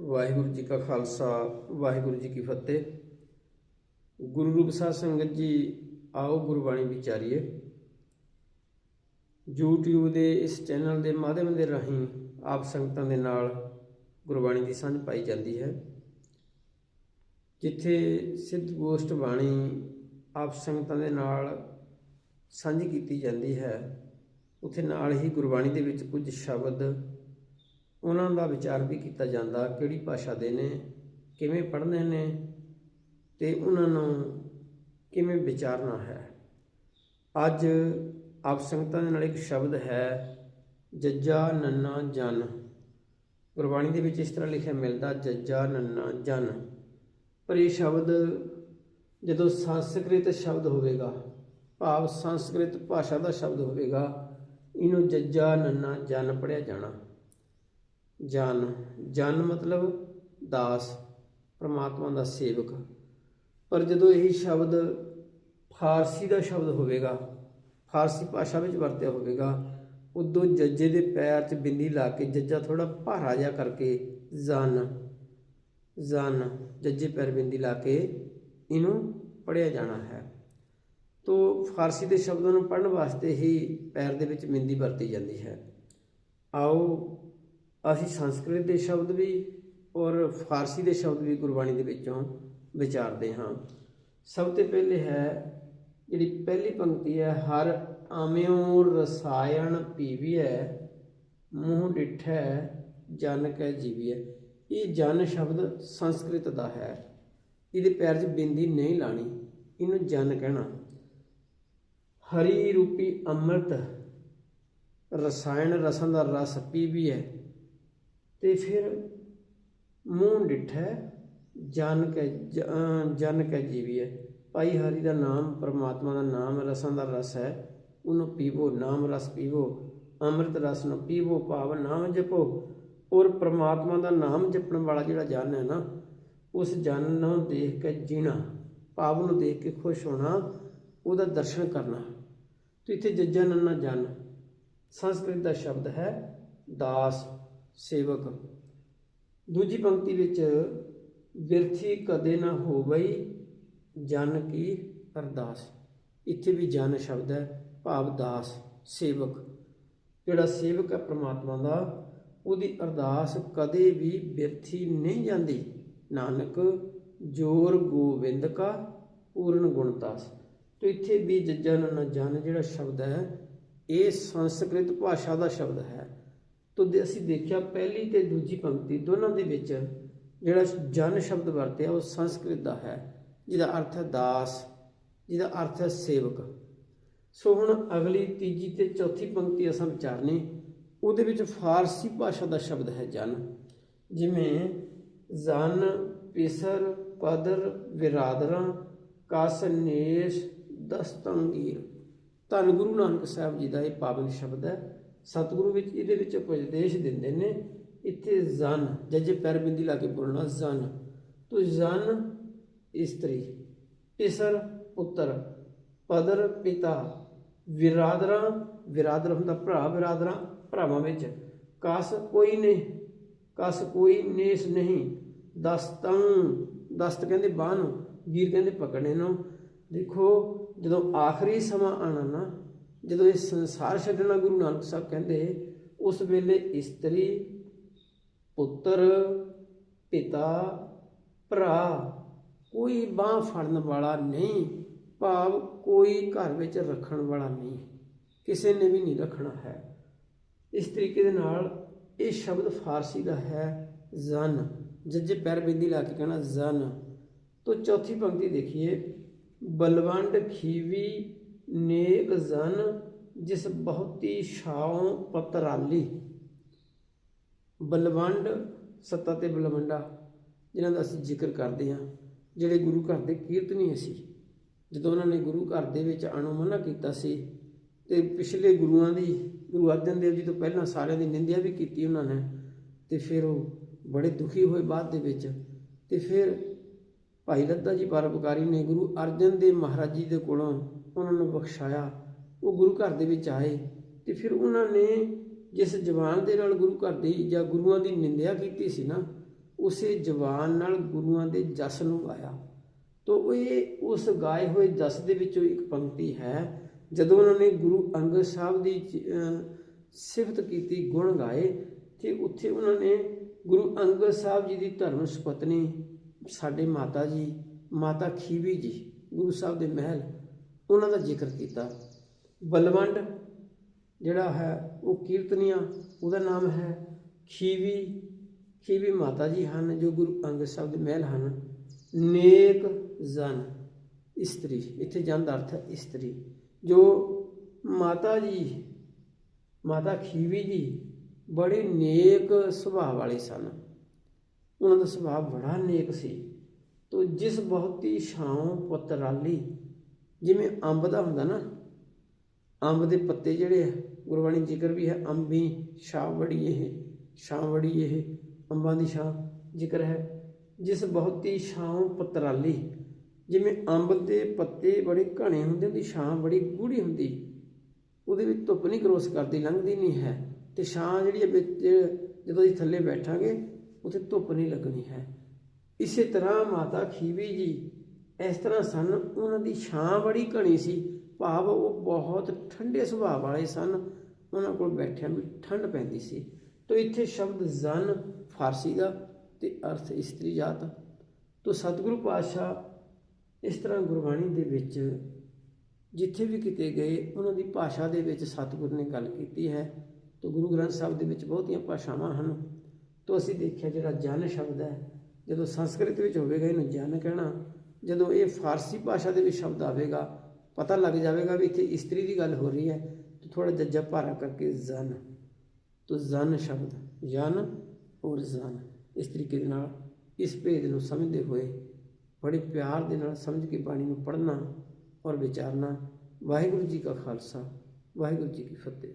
ਵਾਹਿਗੁਰੂ ਜੀ ਕਾ ਖਾਲਸਾ, ਵਾਹਿਗੁਰੂ ਜੀ ਕੀ ਫਤਿਹ। ਗੁਰੂ ਰੂਪ ਸਾਧ ਸੰਗਤ ਜੀ, ਆਓ ਗੁਰਬਾਣੀ ਵਿਚਾਰੀਏ। YouTube ਦੇ ਇਸ ਚੈਨਲ ਦੇ ਮਾਧਿਅਮ ਦੇ ਰਾਹੀਂ ਆਪ ਸੰਗਤਾਂ ਦੇ ਨਾਲ ਗੁਰਬਾਣੀ ਦੀ ਸਾਂਝ ਪਾਈ ਜਾਂਦੀ ਹੈ। ਜਿੱਥੇ ਸਿੱਧ ਗੋਸ਼ਟ ਬਾਣੀ ਆਪ ਸੰਗਤਾਂ ਦੇ ਨਾਲ ਸਾਂਝੀ ਕੀਤੀ ਜਾਂਦੀ ਹੈ, ਉੱਥੇ ਨਾਲ ਹੀ ਗੁਰਬਾਣੀ ਦੇ ਵਿੱਚ ਕੁਝ ਸ਼ਬਦ ਉਹਨਾਂ ਦਾ ਵਿਚਾਰ ਵੀ ਕੀਤਾ ਜਾਂਦਾ, ਕਿਹੜੀ ਭਾਸ਼ਾ ਦੇ ਨੇ, ਕਿਵੇਂ ਪੜ੍ਹਨੇ ਨੇ ਤੇ ਉਹਨਾਂ ਨੂੰ ਕਿਵੇਂ ਵਿਚਾਰਨਾ ਹੈ। ਅੱਜ ਆਪ ਸੰਗਤਾਂ ਦੇ ਨਾਲ ਇੱਕ ਸ਼ਬਦ ਹੈ, ਜੱਜਾ ਨੰਨਾ ਜਨ। ਗੁਰਬਾਣੀ ਦੇ ਵਿੱਚ ਇਸ ਤਰ੍ਹਾਂ ਲਿਖਿਆ ਮਿਲਦਾ, ਜੱਜਾ ਨੰਨਾ ਜਨ। ਪਰ ਇਹ ਸ਼ਬਦ ਜਦੋਂ ਸੰਸਕ੍ਰਿਤ ਸ਼ਬਦ ਹੋਵੇਗਾ, ਭਾਵ ਸੰਸਕ੍ਰਿਤ ਭਾਸ਼ਾ ਦਾ ਸ਼ਬਦ ਹੋਵੇਗਾ, ਇਹਨੂੰ ਜੱਜਾ ਨੰਨਾ ਜਨ ਪੜਿਆ ਜਾਣਾ। ਜਨ ਜਨ ਮਤਲਬ ਦਾਸ, ਪ੍ਰਮਾਤਮਾ ਦਾ ਸੇਵਕ। ਪਰ ਜਦੋਂ ਇਹ ਸ਼ਬਦ ਫਾਰਸੀ ਦਾ ਸ਼ਬਦ ਹੋਵੇਗਾ, ਫਾਰਸੀ ਭਾਸ਼ਾ ਵਿੱਚ ਵਰਤਿਆ ਹੋਵੇਗਾ, ਉਦੋਂ ਜੱਜੇ ਦੇ ਪੈਰ 'ਚ ਬਿੰਦੀ ਲਾ ਕੇ ਜੱਜਾ ਥੋੜਾ ਭਾਰਾ ਜਿਹਾ ਕਰਕੇ ਜਨ ਜਨ, ਜੱਜੇ ਪੈਰ ਬਿੰਦੀ ਲਾ ਕੇ ਇਹਨੂੰ ਪੜਿਆ ਜਾਣਾ ਹੈ। ਤੋ ਫਾਰਸੀ ਦੇ ਸ਼ਬਦਾਂ ਨੂੰ ਪੜ੍ਹਨ ਵਾਸਤੇ ਹੀ ਪੈਰ ਦੇ ਵਿੱਚ ਬਿੰਦੀ ਵਰਤੀ ਜਾਂਦੀ ਹੈ। ਆਓ ਅਸੀਂ ਸੰਸਕ੍ਰਿਤ ਦੇ ਸ਼ਬਦ ਵੀ ਔਰ ਫਾਰਸੀ ਦੇ ਸ਼ਬਦ ਵੀ ਗੁਰਬਾਣੀ ਦੇ ਵਿੱਚੋਂ ਵਿਚਾਰਦੇ ਹਾਂ। ਸਭ ਤੋਂ ਪਹਿਲੇ ਹੈ, ਜਿਹੜੀ ਪਹਿਲੀ ਪੰਕਤੀ ਹੈ, ਹਰ ਆਮਿਓ ਰਸਾਇਣ ਪੀਵੀਐ, ਮੂੰਹ ਡਿਠੈ ਜਨ ਕੈ ਜੀਵੀਐ। ਇਹ ਜਨ ਸ਼ਬਦ ਸੰਸਕ੍ਰਿਤ ਦਾ ਹੈ। ਇਹਦੇ ਪੈਰ 'ਚ ਬਿੰਦੀ ਨਹੀਂ ਲਾਣੀ, ਇਹਨੂੰ ਜਨ ਕਹਿਣਾ। ਹਰੀ ਰੂਪੀ ਅੰਮ੍ਰਿਤ ਰਸਾਇਣ ਰਸਾਂ ਦਾ ਰਸ ਪੀਵੀਐ। ਤੇ ਫਿਰ ਮੂੰਹ ਡਿਠੈ, ਜਨ ਕੈ ਜਨ ਕੈ ਜੀਵੀਐ। ਭਾਈ ਹਰੀ ਦਾ ਨਾਮ ਪਰਮਾਤਮਾ ਦਾ ਨਾਮ, ਰਸਾਂ ਦਾ ਰਸ ਹੈ। ਉਹਨੂੰ ਪੀਵੋ, ਨਾਮ ਰਸ ਪੀਵੋ, ਅੰਮ੍ਰਿਤ ਰਸ ਨੂੰ ਪੀਵੋ, ਭਾਵ ਨਾਮ ਜਪੋ। ਔਰ ਪਰਮਾਤਮਾ ਦਾ ਨਾਮ ਜਪਣ ਵਾਲਾ ਜਿਹੜਾ ਜਨ ਹੈ ਨਾ, ਉਸ ਜਨ ਨੂੰ ਦੇਖ ਕੇ ਜੀਣਾ, ਭਾਵ ਨੂੰ ਦੇਖ ਕੇ ਖੁਸ਼ ਹੋਣਾ, ਉਹਦਾ ਦਰਸ਼ਨ ਕਰਨਾ। ਤੇ ਇੱਥੇ ਜੱਜਾ ਨੰਨਾ ਜਨ। ਸੰਸਕ੍ਰਿਤ ਦਾ ਸ਼ਬਦ ਹੈ ਦਾਸ। ਸੇਵਕ। ਦੂਜੀ ਪੰਕਤੀ ਵਿੱਚ, ਵਿਰਥੀ ਕਦੇ ਨਾ ਹੋਵਈ ਜਨ ਕੀ ਅਰਦਾਸ। ਇੱਥੇ ਵੀ ਜਨ ਸ਼ਬਦ ਹੈ, ਭਾਵ ਦਾਸ, ਸੇਵਕ। ਜਿਹੜਾ ਸੇਵਕ ਹੈ ਪ੍ਰਮਾਤਮਾ ਦਾ, ਉਹਦੀ ਅਰਦਾਸ ਕਦੇ ਵੀ ਬਿਰਥੀ ਨਹੀਂ ਜਾਂਦੀ। ਨਾਨਕ, ਜੋਰ ਗੋਬਿੰਦ ਕਾ ਪੂਰਨ ਗੁਣਤਾਸ ਤੇ ਇੱਥੇ ਵੀ ਜਜਨ ਜਨ ਜਿਹੜਾ ਸ਼ਬਦ ਹੈ, ਇਹ ਸੰਸਕ੍ਰਿਤ ਭਾਸ਼ਾ ਦਾ ਸ਼ਬਦ ਹੈ। ਤੋਂ ਦੇ ਅਸੀਂ ਦੇਖਿਆ ਪਹਿਲੀ ਤੇ ਦੂਜੀ ਪੰਕਤੀ ਦੋਨਾਂ ਦੇ ਵਿੱਚ ਜਿਹੜਾ ਜਨ ਸ਼ਬਦ ਵਰਤਿਆ ਉਹ ਸੰਸਕ੍ਰਿਤ ਦਾ ਹੈ, ਜਿਹਦਾ ਅਰਥ ਹੈ ਦਾਸ, ਜਿਹਦਾ ਅਰਥ ਹੈ ਸੇਵਕ। ਸੋ ਹੁਣ ਅਗਲੀ, ਤੀਜੀ ਤੇ ਚੌਥੀ ਪੰਕਤੀ ਅਸਾਂ ਵਿਚਾਰਨੀ, ਉਹਦੇ ਵਿੱਚ ਫਾਰਸੀ ਭਾਸ਼ਾ ਦਾ ਸ਼ਬਦ ਹੈ ਜਨ। ਜਿਵੇਂ, ਜਨ, ਪਿਸਰ ਪਦਰ ਵਿਰਾਦਰਾਂ ਕਾਸਨੇਸ਼ ਦਸਤੰਗੀਰ। ਧੰਨ ਗੁਰੂ ਨਾਨਕ ਸਾਹਿਬ ਜੀ ਦਾ ਇਹ ਪਾਵਨ ਸ਼ਬਦ ਹੈ। ਸਤਿਗੁਰੂ ਵਿੱਚ ਇਹਦੇ ਵਿੱਚ ਉਪਦੇਸ਼ ਦਿੰਦੇ ਨੇ, ਇੱਥੇ ਜਨ ਜੱਜੇ ਪੈਰ ਬਿੰਦੀ ਲਾ ਕੇ ਬੋਲਣਾ ਜਨ ਤੋ ਜਨ ਇਸਤਰੀ, ਪਿਸਰ ਪੁੱਤਰ, ਪਦਰ ਪਿਤਾ, ਵਿਰਾਦਰਾਂ, ਵਿਰਾਦਰ ਹੁੰਦਾ ਭਰਾ ਵਿਰਾਦਰਾਂ, ਭਰਾਵਾਂ ਵਿੱਚ। ਕਸ ਕੋਈ ਨੇ, ਕਸ ਕੋਈ ਨੇਸ ਨਹੀਂ, ਦਸਤੰ, ਦਸਤ ਕਹਿੰਦੇ ਬਾਹ ਨੂੰ, ਗੀਰ ਕਹਿੰਦੇ ਪਕੜਨੇ ਨੂੰ। ਦੇਖੋ ਜਦੋਂ ਆਖਰੀ ਸਮਾਂ ਆਣਾ ਨਾ ਜਦੋਂ ਇਹ ਸੰਸਾਰ ਛੱਡਣਾ ਗੁਰੂ ਨਾਨਕ ਸਾਹਿਬ ਕਹਿੰਦੇ, ਉਸ ਵੇਲੇ ਇਸਤਰੀ, ਪੁੱਤਰ, ਪਿਤਾ, ਭਰਾ, ਕੋਈ ਬਾਹ ਫੜਨ ਵਾਲਾ ਨਹੀਂ, ਭਾਵ ਕੋਈ ਘਰ ਵਿੱਚ ਰੱਖਣ ਵਾਲਾ ਨਹੀਂ, ਕਿਸੇ ਨੇ ਵੀ ਨਹੀਂ ਰੱਖਣਾ ਹੈ। ਇਸ ਤਰੀਕੇ ਦੇ ਨਾਲ ਇਹ ਸ਼ਬਦ ਫਾਰਸੀ ਦਾ ਹੈ, ਜ਼ਨ। ਜੱਜੇ ਪੈਰ ਬਿੰਦੀ ਲਾ ਕੇ ਕਹਿਣਾ, ਜ਼ਨ। ਤੋਂ ਚੌਥੀ ਪੰਕਤੀ ਦੇਖੀਏ, ਬਲਵੰਡ ਖੀਵੀ ਨੇਕ ਜ਼ਨ ਜਿਸ ਬਹੁਤੀ ਛਾਉ ਪਤਰਾਲੀ, ਬਲਵੰਡ ਸੱਤਾ ਤੇ ਬਲਵੰਡਾ, ਜਿਨ੍ਹਾਂ ਦਾ ਅਸੀਂ ਜ਼ਿਕਰ ਕਰਦੇ ਹਾਂ, ਜਿਹੜੇ ਗੁਰੂ ਘਰ ਦੇ ਕੀਰਤਨੀ ਸੀ ਜਦੋਂ ਉਹਨਾਂ ਨੇ ਗੁਰੂ ਘਰ ਦੇ ਵਿੱਚ ਆਣੋ ਕੀਤਾ ਸੀ ਤੇ ਪਿਛਲੇ ਗੁਰੂਆਂ ਦੀ, ਗੁਰੂ ਅਰਜਨ ਦੇਵ ਜੀ ਤੋਂ ਪਹਿਲਾਂ ਸਾਰਿਆਂ ਦੀ ਨਿੰਦਿਆ ਵੀ ਕੀਤੀ ਉਹਨਾਂ ਨੇ, ਤੇ ਫਿਰ ਉਹ ਬੜੇ ਦੁਖੀ ਹੋਏ ਬਾਅਦ ਦੇ ਵਿੱਚ, ਤੇ ਫਿਰ ਭਾਈ ਲੱਦਾ ਜੀ ਪਰਉਪਕਾਰੀ ਨੇ ਗੁਰੂ ਅਰਜਨ ਦੇਵ ਮਹਾਰਾਜ ਜੀ ਦੇ ਕੋਲੋਂ ਉਹਨਾਂ ਨੂੰ ਬਖਸ਼ਾਇਆ ਉਹ ਗੁਰੂ ਘਰ ਦੇ ਵਿੱਚ ਆਏ ਤੇ ਫਿਰ ਉਹਨਾਂ ਨੇ ਜਿਸ ਜਵਾਨ ਦੇ ਨਾਲ ਗੁਰੂ ਘਰ ਦੀ ਜਾਂ ਗੁਰੂਆਂ ਦੀ ਨਿੰਦਿਆ ਕੀਤੀ ਸੀ ਨਾ, ਉਸੇ ਜਵਾਨ ਨਾਲ ਗੁਰੂਆਂ ਦੇ ਜਸ ਨੂੰ ਗਾਇਆ। ਤੋ ਇਹ ਉਸ ਗਾਏ ਹੋਏ ਜਸ ਦੇ ਵਿੱਚੋਂ ਇੱਕ ਪੰਕਤੀ ਹੈ। ਜਦੋਂ ਉਹਨਾਂ ਨੇ ਗੁਰੂ ਅੰਗਦ ਸਾਹਿਬ ਦੀ ਸਿਫਤ ਕੀਤੀ, ਗੁਣ ਗਾਏ, ਤੇ ਉੱਥੇ ਉਹਨਾਂ ਨੇ ਗੁਰੂ ਅੰਗਦ ਸਾਹਿਬ ਜੀ ਦੀ ਧਰਮ ਸੁਪਤਨੀ ਸਾਡੇ ਮਾਤਾ ਜੀ, ਮਾਤਾ ਖੀਵੀ ਜੀ, ਗੁਰੂ ਸਾਹਿਬ ਦੇ ਮਹਿਲ, ਉਹਨਾਂ ਦਾ ਜ਼ਿਕਰ ਕੀਤਾ। ਬਲਵੰਡ ਜਿਹੜਾ ਹੈ, ਉਹ ਕੀਰਤਨੀਆ, ਉਹਦਾ ਨਾਮ ਹੈ ਖੀਵੀ ਖੀਵੀ ਮਾਤਾ ਜੀ ਹਨ, ਜੋ ਗੁਰੂ ਅੰਗਦ ਸਾਹਿਬ ਦੇ ਮਹਿਲ ਹਨ। ਨੇਕ ਜਨ, ਇਸਤਰੀ, ਇੱਥੇ ਜਨ ਦਾ ਅਰਥ ਹੈ ਇਸਤਰੀ, ਜੋ ਮਾਤਾ ਜੀ, ਮਾਤਾ ਖੀਵੀ ਜੀ ਬੜੇ ਨੇਕ ਸੁਭਾਅ ਵਾਲੇ ਸਨ। ਉਹਨਾਂ ਦਾ ਸੁਭਾਅ ਬੜਾ ਨੇਕ ਸੀ। ਤੋ ਜਿਸ ਬਹੁਤੀ ਛਾਂ ਪੁੱਤਰਾਲੀ ਜਿਵੇਂ ਅੰਬ ਦਾ ਹੁੰਦਾ ਨਾ ਅੰਬ ਦੇ ਪੱਤੇ ਜਿਹੜੇ ਆ ਗੁਰਬਾਣੀ ਜ਼ਿਕਰ ਵੀ ਹੈ, ਅੰਬੀ ਛਾਂ ਬੜੀ ਇਹ ਛਾਂ ਬੜੀ ਇਹ, ਅੰਬਾਂ ਦੀ ਛਾਂ ਜ਼ਿਕਰ ਹੈ। ਜਿਸ ਬਹੁਤੀ ਛਾਂ ਪਤਰਾਲੀ, ਜਿਵੇਂ ਅੰਬ ਦੇ ਪੱਤੇ ਬੜੇ ਘਣੇ ਹੁੰਦੇ, ਉਹਦੀ ਛਾਂ ਬੜੀ ਗੂੜੀ ਹੁੰਦੀ, ਉਹਦੇ ਵਿੱਚ ਧੁੱਪ ਨਹੀਂ ਕਰੋਸ ਕਰਦੀ, ਲੰਘਦੀ ਨਹੀਂ ਹੈ। ਤੇ ਛਾਂ ਜਿਹੜੀ ਹੈ ਵਿੱਚ, ਜਦੋਂ ਅਸੀਂ ਥੱਲੇ ਬੈਠਾਂਗੇ, ਉੱਥੇ ਧੁੱਪ ਨਹੀਂ ਲੱਗਣੀ ਹੈ। ਇਸੇ ਤਰ੍ਹਾਂ ਮਾਤਾ ਖੀਵੀ ਜੀ, ਇਸ ਤਰ੍ਹਾਂ ਸਨ, ਉਹਨਾਂ ਦੀ ਛਾਂ ਬੜੀ ਘਣੀ ਸੀ। ਭਾਵ ਉਹ ਬਹੁਤ ਠੰਡੇ ਸੁਭਾਅ ਵਾਲੇ ਸਨ। ਉਹਨਾਂ ਕੋਲ ਬੈਠਿਆਂ ਵੀ ਠੰਡ ਪੈਂਦੀ ਸੀ। ਤੋ ਇੱਥੇ ਸ਼ਬਦ ਜ਼ਨ ਫਾਰਸੀ ਦਾ ਤੇ ਅਰਥ ਇਸਤਰੀ ਜਾਤ। ਤੋ ਸਤਿਗੁਰੂ ਪਾਤਸ਼ਾਹ ਇਸ ਤਰ੍ਹਾਂ ਗੁਰਬਾਣੀ ਦੇ ਵਿੱਚ ਜਿੱਥੇ ਵੀ ਕਿਤੇ ਗਏ, ਉਹਨਾਂ ਦੀ ਭਾਸ਼ਾ ਦੇ ਵਿੱਚ ਸਤਿਗੁਰ ਨੇ ਗੱਲ ਕੀਤੀ ਹੈ। ਤੋ ਗੁਰੂ ਗ੍ਰੰਥ ਸਾਹਿਬ ਦੇ ਵਿੱਚ ਬਹੁਤੀਆਂ ਭਾਸ਼ਾਵਾਂ ਹਨ। ਤੋ ਅਸੀਂ ਦੇਖਿਆ ਜਿਹੜਾ ਜਨ ਸ਼ਬਦ ਹੈ, ਜਦੋਂ ਸੰਸਕ੍ਰਿਤ ਵਿੱਚ ਹੋਵੇਗਾ, ਇਹਨੂੰ ਜਨ ਕਹਿਣਾ। ਜਦੋਂ ਇਹ ਫਾਰਸੀ ਭਾਸ਼ਾ ਦੇ ਵਿੱਚ ਸ਼ਬਦ ਆਵੇਗਾ ਪਤਾ ਲੱਗ ਜਾਵੇਗਾ ਵੀ ਇੱਥੇ ਇਸਤਰੀ ਦੀ ਗੱਲ ਹੋ ਰਹੀ ਹੈ, ਤੇ ਥੋੜਾ ਜੱਜਾ ਭਾਰਾ ਕਰਕੇ ਜ਼ਨ। ਤੋ ਜ਼ਨ ਸ਼ਬਦ, ਜਨ ਔਰ ਜ਼ਨ। ਇਸ ਤਰੀਕੇ ਦੇ ਨਾਲ ਇਸ ਭੇਦ ਨੂੰ ਸਮਝਦੇ ਹੋਏ, ਬੜੇ ਪਿਆਰ ਦੇ ਨਾਲ ਸਮਝ ਕੇ ਬਾਣੀ ਨੂੰ ਪੜ੍ਹਨਾ ਔਰ ਵਿਚਾਰਨਾ। ਵਾਹਿਗੁਰੂ ਜੀ ਕਾ ਖਾਲਸਾ, ਵਾਹਿਗੁਰੂ ਜੀ ਕੀ ਫਤਿਹ।